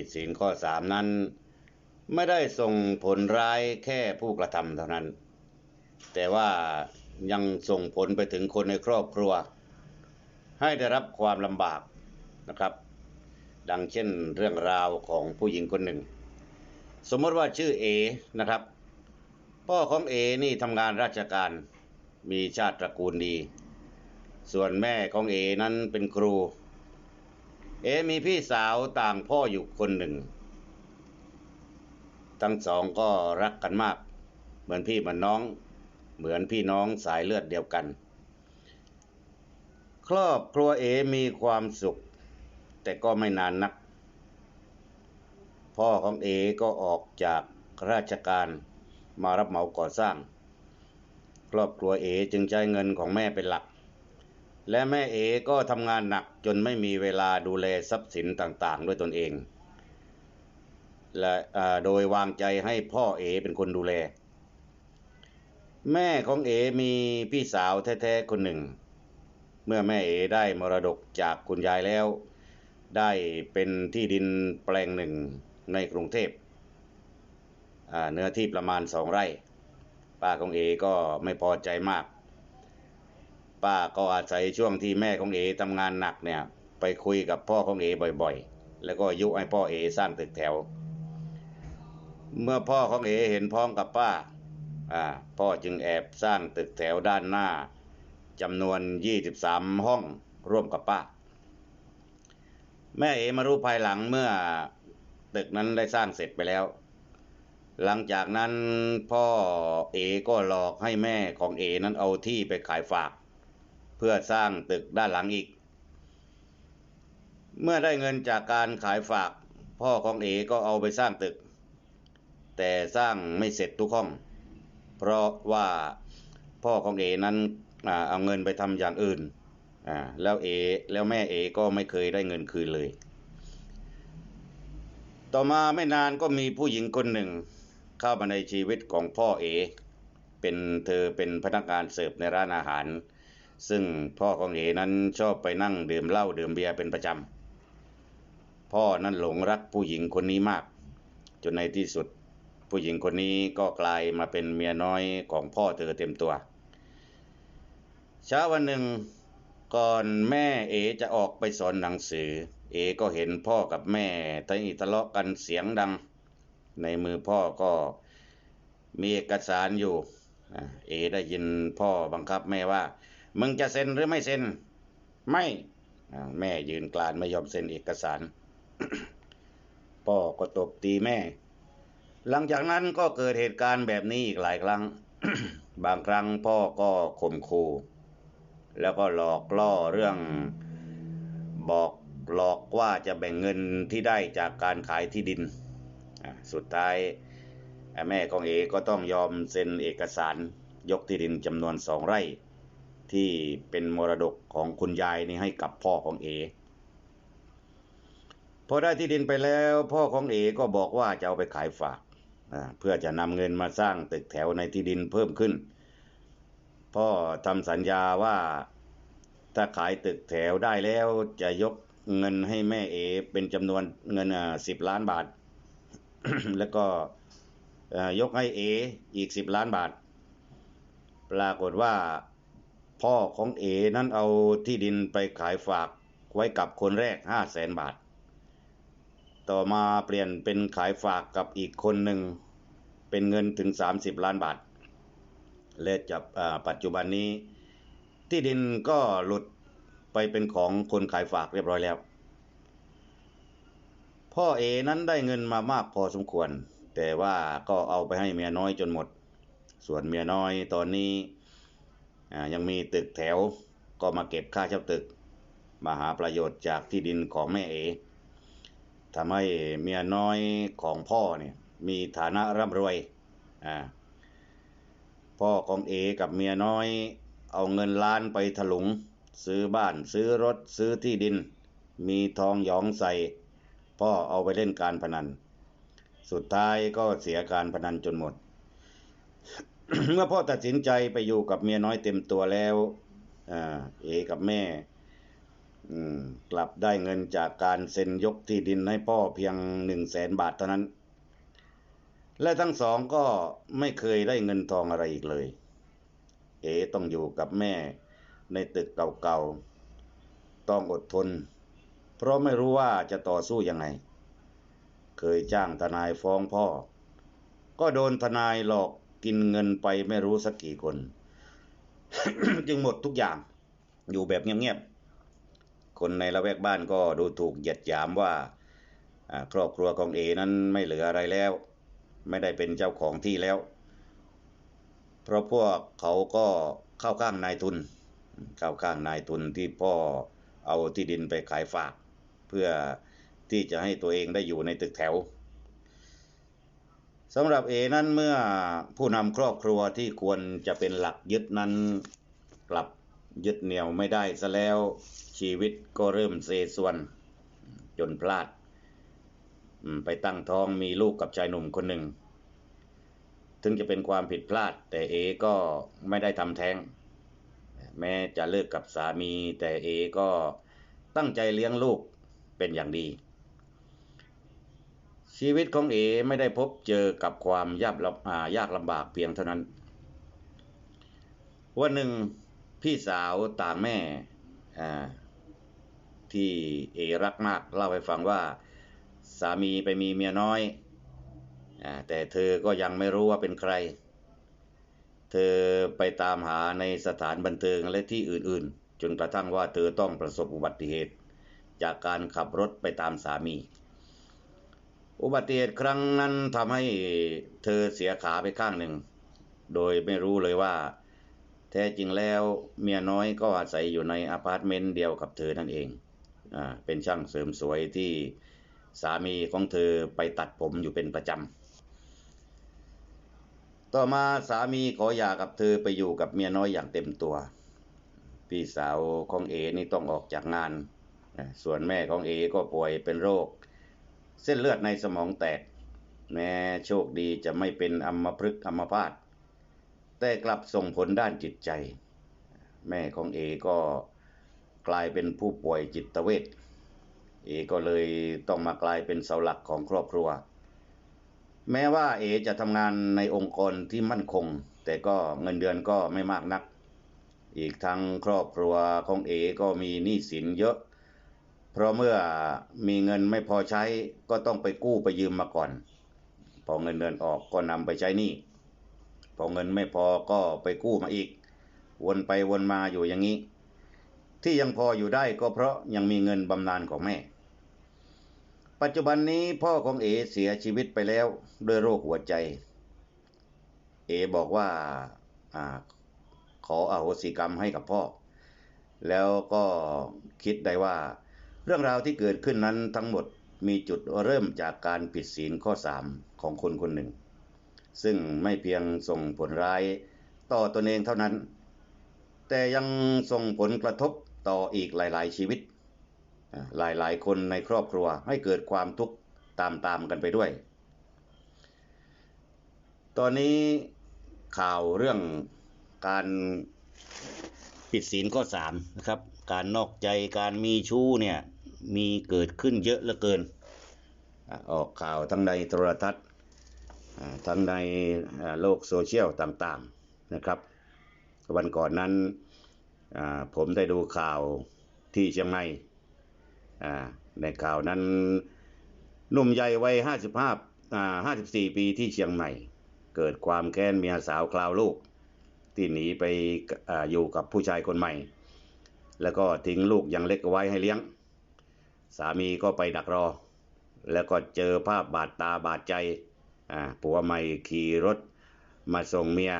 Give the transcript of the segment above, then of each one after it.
ผิดศีลข้อสามนั้น ไม่ได้ส่งผลร้ายแค่ผู้กระทำเท่านั้น แต่ว่ายังส่งผลไปถึงคนในครอบครัว ให้ได้รับความลำบากนะครับ ดังเช่นเรื่องราวของผู้หญิงคนหนึ่ง สมมติว่าชื่อเอนะครับ พ่อของเอนี่ทำงานราชการมีชาติตระกูลดี ส่วนแม่ของเอนั้นเป็นครู เอมีพี่สาวต่างพ่ออยู่คนหนึ่ง ทั้งสองก็รักกันมาก เหมือนพี่เหมือนน้อง เหมือนพี่น้องสายเลือดเดียวกัน ครอบครัวเอมีความสุข แต่ก็ไม่นานนัก พ่อของเอก็ออกจากราชการมารับเหมาก่อสร้าง ครอบครัวเอจึงใช้เงินของแม่เป็นหลัก และแม่เอก็ทำงานหนักจนไม่มีเวลาดูแลทรัพย์สินต่างๆ ด้วยตนเอง และโดยวางใจให้พ่อเอเป็นคนดูแล แม่ของเอมีพี่สาวแท้ๆคนหนึ่ง เมื่อแม่เอได้มรดกจากคุณยายแล้ว ได้เป็นที่ดินแปลงหนึ่งในกรุงเทพเนื้อที่ประมาณสองไร่ ป้าของเอก็ไม่พอใจมาก ป้าก็อาศัยช่วงที่แม่ของเอทำงานหนักเนี่ย ไปคุยกับพ่อของเอบ่อยๆ แล้วก็ยุให้พ่อเอสร้างตึกแถว เมื่อพ่อของเอเห็นพ้องกับป้าอ่าพ่อจึงแอบสร้างตึกแถวด้านหน้าจำนวน 23 ห้องร่วมกับป้า แม่เอมารู้ภายหลังเมื่อตึกนั้นได้สร้างเสร็จไปแล้ว หลังจากนั้นพ่อเอก็หลอกให้แม่ของเอนั้นเอาที่ไปขายฝาก เพื่อสร้างตึกด้านหลังอีก เมื่อได้เงินจากการขายฝากพ่อของเอก็เอาไปสร้างตึก แต่สร้างไม่เสร็จทุกห้อง เพราะว่าพ่อของเอนั้นเอาเงินไปทำอย่างอื่นแล้วเอแล้วแม่เอก็ไม่เคยได้เงินคืนเลย ต่อมาไม่นานก็มีผู้หญิงคนหนึ่งเข้ามาในชีวิตของพ่อเอ เป็นเธอเป็นพนักงานเสิร์ฟในร้านอาหาร ซึ่งพ่อของเอนั้นชอบไปนั่งดื่มเหล้าดื่มเบียร์เป็นประจำ พ่อนั้นหลงรักผู้หญิงคนนี้มาก จนในที่สุดผู้หญิงคนนี้ก็กลายมาเป็นเมียน้อยของพ่อเธอเต็มตัว เช้าวันหนึ่งก่อนแม่เอจะออกไปสอนหนังสือ เอก็เห็นพ่อกับแม่ทะเลาะกันเสียงดัง ในมือพ่อก็มีเอกสารอยู่ เอได้ยินพ่อบังคับแม่ว่า มึงจะเซ็นหรือไม่เซ็น ไม่แม่ยืนกลานไม่ยอมเซ็นเอกสาร พ่อก็ตบตีแม่ หลังจากนั้นก็เกิดเหตุการณ์แบบนี้อีกหลายครั้ง บางครั้งพ่อก็ข่มขู่แล้วก็หลอกล่อเรื่องบอกหลอกว่าจะแบ่งเงินที่ได้จากการขายที่ดิน สุดท้ายแม่ของเอก็ต้องยอมเซ็นเอกสารยกที่ดินจำนวนสองไร่ ที่เป็นมรดกของคุณยายนี่ให้กับพ่อของเอพอได้ที่ดินไปแล้ว พ่อของเอก็บอกว่าจะเอาไปขายฝากเพื่อจะนำเงินมาสร้างตึกแถวในที่ดินเพิ่มขึ้น พ่อทำสัญญาว่าถ้าขายตึกแถวได้แล้วจะยกเงินให้แม่เอ เป็นจำนวนเงินสิบล้านบาท แล้วก็ยกให้เออีกสิบล้านบาท ปรากฏว่า พ่อของเอนั้นเอาที่ดินไปขายฝากไว้กับคนแรกห้าแสนบาท ต่อมาเปลี่ยนเป็นขายฝากกับอีกคนหนึ่ง เป็นเงินถึง 30 ล้านบาท และจับปัจจุบันนี้ ที่ดินก็หลุดไปเป็นของคนขายฝากเรียบร้อยแล้ว พ่อเอนั้นได้เงินมามากพอสมควร แต่ว่าก็เอาไปให้เมียน้อยจนหมด ส่วนเมียน้อยตอนนี้ ยังมีตึกแถวก็มาเก็บค่าเช่าตึก มาหาประโยชน์จากที่ดินของแม่เอทำให้เมียน้อยของพ่อเนี่ยมีฐานะร่ำรวยอ่าพ่อของเอกับเมียน้อยเอาเงินล้านไปถลุง ซื้อบ้านซื้อรถซื้อที่ดิน มีทองหยองใส่ พ่อเอาไปเล่นการพนัน สุดท้ายก็เสียการพนันจนหมด เมื่อพ่อตัดสินใจไปอยู่กับเมียน้อยเต็มตัวแล้วอเอกับแม่กลับได้เงินจากการเซ็นยกที่ดินให้พ่อเพียงหนึ่งแสนบาทเท่านั้น และทั้งสองก็ไม่เคยได้เงินทองอะไรอีกเลย เอต้องอยู่กับแม่ในตึกเก่าๆ ต้องอดทน เพราะไม่รู้ว่าจะต่อสู้ยังไง เคยจ้างทนายฟ้องพ่อ ก็โดนทนายหลอก กินเงินไปไม่รู้สักกี่คน จึงหมดทุกอย่าง อยู่แบบเงียบๆ คนในละแวกบ้านก็ดูถูกเหยียดหยามว่าอ่าครอบครัวของเอนั้นไม่เหลืออะไรแล้ว ไม่ได้เป็นเจ้าของที่แล้ว เพราะพวกเขาก็เข้าข้างนายทุน เข้าข้างนายทุนที่พ่อเอาที่ดินไปขายฝาก เพื่อที่จะให้ตัวเองได้อยู่ในตึกแถว สำหรับเอนั้นเมื่อผู้นำครอบครัวที่ควรจะเป็นหลักยึดนั้นกลับยึดเหนี่ยวไม่ได้ซะแล้วชีวิตก็เริ่มเซส่วนจนพลาด ไปตั้งท้องมีลูกกับชายหนุ่มคนหนึ่ง ถึงจะเป็นความผิดพลาด แต่เอก็ไม่ได้ทำแท้ง แม้จะเลิกกับสามี แต่เอก็ตั้งใจเลี้ยงลูกเป็นอย่างดี ชีวิตของเอไม่ได้พบเจอกับความยากลำอ่ายากลำบากเพียงเท่านั้น วันหนึ่งพี่สาวต่างแม่ที่เอรักมากเล่าให้ฟังว่า สามีไปมีเมียน้อยอแต่เธอก็ยังไม่รู้ว่าเป็นใคร เธอไปตามหาในสถานบันเทิงและที่อื่นๆ จนกระทั่งว่าเธอต้องประสบอุบัติเหตุ จากการขับรถไปตามสามี อุบัติเหตุครั้งนั้นทำให้เธอเสียขาไปข้างหนึ่ง โดยไม่รู้เลยว่า แท้จริงแล้วเมียน้อยก็อาศัยอยู่ในอพาร์ตเมนต์เดียวกับเธอนั่นเองอ่าเป็นช่างเสริมสวยที่สามีของเธอไปตัดผมอยู่เป็นประจำ ต่อมาสามีขอหย่ากับเธอไปอยู่กับเมียน้อยอย่างเต็มตัว พี่สาวของเอนี่ต้องออกจากงาน ส่วนแม่ของเอก็ป่วยเป็นโรค เส้นเลือดในสมองแตก แม้โชคดีจะไม่เป็นอัมพฤกษ์อัมพาตแต่กลับส่งผลด้านจิตใจ แม่ของเอก็กลายเป็นผู้ป่วยจิตเวชเอก็เลยต้องมากลายเป็นเสาหลักของครอบครัว แม้ว่าเอจะทำงานในองค์กรที่มั่นคง แต่ก็เงินเดือนก็ไม่มากนัก อีกทั้งครอบครัวของเอก็มีหนี้สินเยอะ เพราะเมื่อมีเงินไม่พอใช้ก็ต้องไปกู้ไปยืมมาก่อน พอเงินเดือนออกก็นำไปใช้หนี้พอเงินไม่พอก็ไปกู้มาอีก วนไปวนมาอยู่อย่างนี้ ที่ยังพออยู่ได้ก็เพราะยังมีเงินบำนาญของแม่ ปัจจุบันนี้พ่อของเอเสียชีวิตไปแล้วด้วยโรคหัวใจ เอบอกว่าอขออโหสิกรรมให้กับพ่อ แล้วก็คิดได้ว่า รื่องราวที่เกิดขึ้นนั้นทั้งหมดมีจุดเริ่มจากการผิดศีลข้อสามของคนคนหนึ่ง ซึ่งไม่เพียงส่งผลร้ายต่อตนเองเท่านั้น แต่ยังส่งผลกระทบต่ออีกหลาย ๆ ชีวิต หลายๆ คนในครอบครัวให้เกิดความทุกข์ตาม ๆ กันไปด้วย ตอนนี้ข่าวเรื่องการผิดศีลข้อสามนะครับ การนอกใจการมีชู้เนี่ย มีเกิดขึ้นเยอะเหลือเกิน ออกข่าวทั้งในโทรทัศน์ทั้งในโลกโซเชียลต่างๆนะครับ วันก่อนนั้นผมได้ดูข่าวที่เชียงใหม่ในข่าวนั้นหนุ่มใหญ่วัย55 54 ปีที่เชียงใหม่ เกิดความแค้นเมียสาวคราวลูก ที่หนีไปออยู่กับผู้ชายคนใหม่ แล้วก็ทิ้งลูกยังเล็กไว้ให้เลี้ยง สามีก็ไปดักรอ แล้วก็เจอภาพบาดตาบาดใจผัวใหม่ขี่รถมาส่งเมีย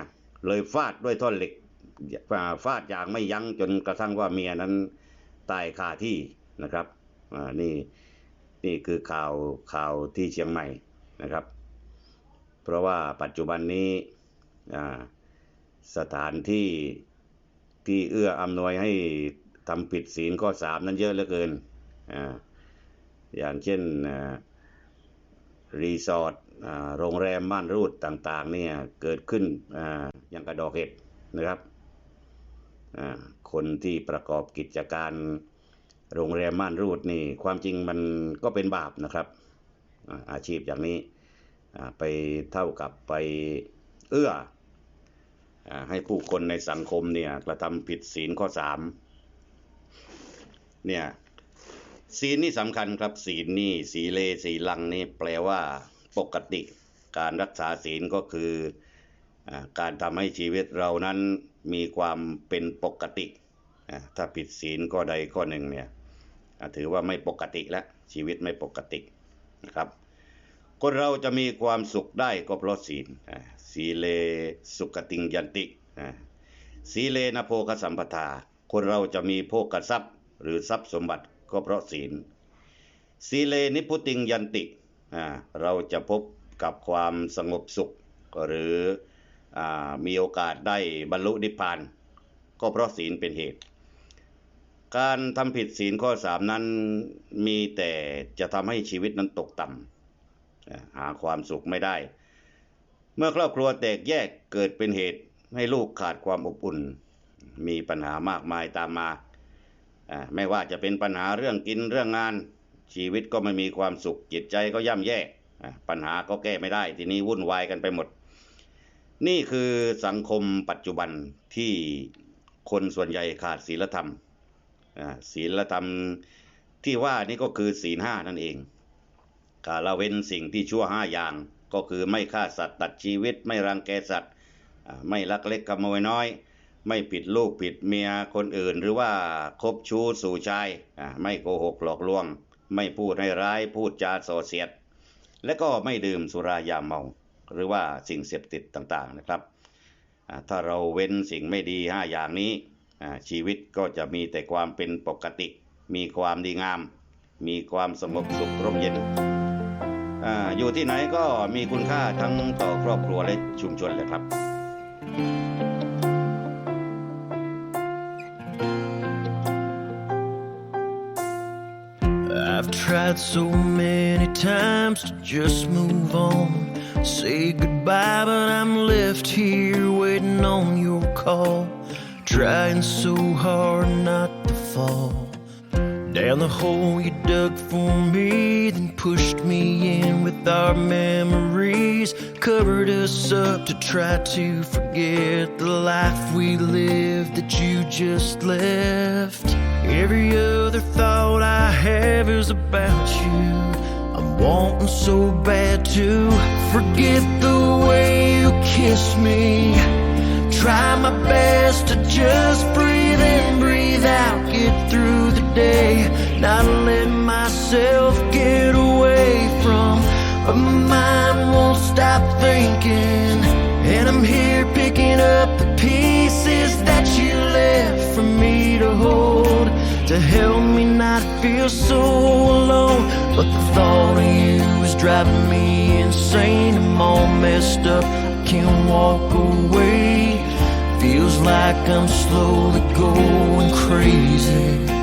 เลยฟาดด้วยท่อนเหล็กฟาดอย่างไม่ยั้งจนกระทั่งว่าเมียนั้นตายคาที่นะครับนี่นี่คือข่าวข่าวที่เชียงใหม่นะครับ เพราะว่าปัจจุบันนี้สถานที่ที่เอื้ออำนวยให้ทำผิดศีลข้อสามนั้นเยอะเหลือเกิน อย่างเช่นรีสอร์ทโรงแรมม่านรูดต่างๆเนี่ยเกิดขึ้นอย่างกระดอกเห็ดนะครับ คนที่ประกอบกิจการโรงแรมม่านรูดนี่ความจริงมันก็เป็นบาปนะครับ อาชีพอย่างนี้ไปเท่ากับไปเอื้ออให้ผู้คนในสังคมเนี่ยกระทำผิดศีลข้อสามเนี่ย ศีลนี่สำคัญครับศีลนี่สีเลสีลังนี่แปลว่าปกติ การรักษาศีลก็คืออการทำให้ชีวิตเรานั้นมีความเป็นปกติ ถ้าผิดศีลข้อใดข้อหนึ่งเนี่ยถือว่าไม่ปกติแล้วชีวิตไม่ปกตินะครับคนเราจะมีความสุขได้ก็เพราะศีลอ่าสีเลสุขติงยันติอ่าสีเลนโภคสัมปทา คนเราจะมีโภคทรัพย์ หรือทรัพย์สมบัติ ก็เพราะศีลสีเลนิพุติงยันติ เราจะพบกับความสงบสุข หรืออมีโอกาสได้บรรลุนิพพาน ก็เพราะศีลเป็นเหตุ การทำผิดศีลข้อสามนั้นมีแต่จะทำให้ชีวิตนั้นตกต่ำหาความสุขไม่ได้ เมื่อครอบครัวแตกแยกเกิดเป็นเหตุให้ลูกขาดความอบอุ่น มีปัญหามากมายตามมา ไม่ว่าจะเป็นปัญหาเรื่องกินเรื่องงาน ชีวิตก็ไม่มีความสุขจิตใจก็ย่ำแย่ปัญหาก็แก้ไม่ได้ ทีนี้วุ่นวายกันไปหมด นี่คือสังคมปัจจุบันที่คนส่วนใหญ่ขาดศีลธรรมศีลธรรมที่ว่านี่ก็คือศีลห้านั่นเองกาละเว้นสิ่งที่ชั่วห้าอย่างก็คือไม่ฆ่าสัตว์ตัดชีวิต ไม่รังแกสัตว์ ไม่ลักเล็กขโมยน้อย ไม่ผิดลูกผิดเมียคนอื่น หรือว่าคบชู้สู่ชายไม่โกหกหลอกลวง ไม่พูดให้ร้ายพูดจาส่อเสียด และก็ไม่ดื่มสุรายาเมา หรือว่าสิ่งเสพติดต่างๆนะครับ ถ้าเราเว้นสิ่งไม่ดีห้าอย่างนี้ ชีวิตก็จะมีแต่ความเป็นปกติ มีความดีงาม มีความสงบสุขร่มเย็นออยู่ที่ไหนก็มีคุณค่าทั้งต่อครอบครัวและชุมชนเลยครับ tried so many times to just move on. Say goodbye, but I'm left here waiting on your call. Trying so hard not to fall down the hole you dug for me, then pushed me in with our memories. Covered us up to try to forget the life we lived that you just left. Every other thought I have is about you. I'm wanting so bad to forget the way you kiss me. Try my best to just breathe in, breathe out, get through the day. Not let myself get away from, but my mind won't stop thinking. And I'm here picking up the pieces to help me not feel so alone. But the thought of you is driving me insane. I'm all messed up, I can't walk away. Feels like I'm slowly going crazy.